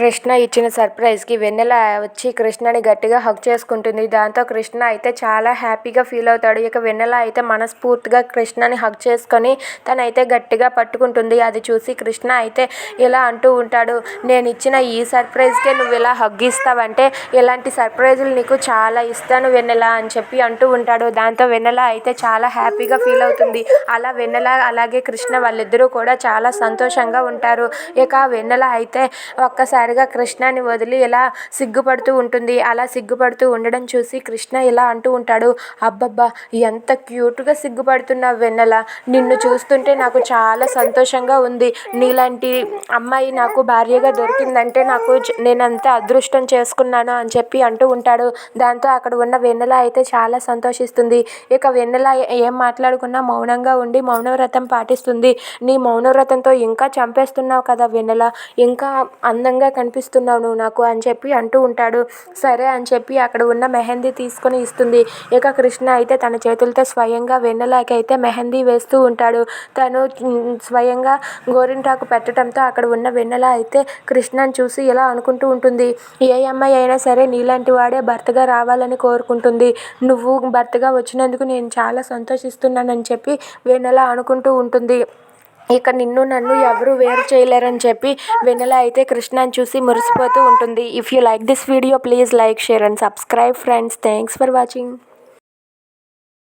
కృష్ణ ఇచ్చిన సర్ప్రైజ్కి వెన్నెల వచ్చి కృష్ణని గట్టిగా హగ్ చేసుకుంటుంది. దాంతో కృష్ణ అయితే చాలా హ్యాపీగా ఫీల్ అవుతాడు. ఇక వెన్నెల అయితే మనస్ఫూర్తిగా కృష్ణని హగ్ చేసుకొని తనైతే గట్టిగా పట్టుకుంటుంది. అది చూసి కృష్ణ అయితే ఇలా అంటూ ఉంటాడు నేను ఇచ్చిన ఈ సర్ప్రైజ్కే నువ్వు ఇలా హగ్ ఇస్తావంటే ఇలాంటి సర్ప్రైజులు నీకు చాలా ఇస్తాను వెన్నెల అని చెప్పి అంటూ ఉంటాడు. దాంతో వెన్నెల అయితే చాలా హ్యాపీగా ఫీల్ అవుతుంది. అలా వెన్నెల అలాగే కృష్ణ వాళ్ళిద్దరూ కూడా చాలా సంతోషంగా ఉంటారు. ఇక వెన్నెల అయితే ఒక్కసారి ఒక్కసారిగా కృష్ణని వదిలి ఇలా సిగ్గుపడుతూ ఉంటుంది. అలా సిగ్గుపడుతూ ఉండడం చూసి కృష్ణ ఇలా అంటూ ఉంటాడు. అబ్బబ్బా ఎంత క్యూట్గా సిగ్గుపడుతున్నావు వెన్నెల. నిన్ను చూస్తుంటే నాకు చాలా సంతోషంగా ఉంది. నీలాంటి అమ్మాయి నాకు భార్యగా దొరికిందంటే నాకు నేను నేనంత అదృష్టం చేసుకున్నాను అని చెప్పి అంటూ ఉంటాడు. దాంతో అక్కడ ఉన్న వెన్నెల అయితే చాలా సంతోషిస్తుంది. ఇక వెన్నెల ఏం మాట్లాడుకున్నా మౌనంగా ఉండి మౌనవ్రతం పాటిస్తుంది. నీ మౌనవ్రతంతో ఇంకా చంపేస్తున్నావు కదా వెన్నెల. ఇంకా అందంగా కనిపిస్తున్నావు నువ్వు నాకు అని చెప్పి అంటూ ఉంటాడు. సరే అని చెప్పి అక్కడ ఉన్న మెహందీ తీసుకొని ఇస్తుంది. ఇక కృష్ణ అయితే తన చేతులతో స్వయంగా వెన్నెలకి అయితే మెహందీ వేస్తూ ఉంటాడు. తను స్వయంగా గోరింటాకు పెట్టడంతో అక్కడ ఉన్న వెన్నెల అయితే కృష్ణని చూసి ఇలా అనుకుంటూ ఉంటుంది. ఏ అమ్మాయి అయినా సరే నీలాంటి వాడే భర్తగా రావాలని కోరుకుంటుంది. నువ్వు భర్తగా వచ్చినందుకు నేను చాలా సంతోషిస్తున్నానని చెప్పి వెన్నెల అనుకుంటూ ఉంటుంది. ఇక నిన్ను నన్ను ఎవరు వేరు చేయలేరని చెప్పి వెన్నెల అయితే కృష్ణని చూసి మురిసిపోతూ ఉంటుంది. If you like this video please like share and subscribe friends thanks for watching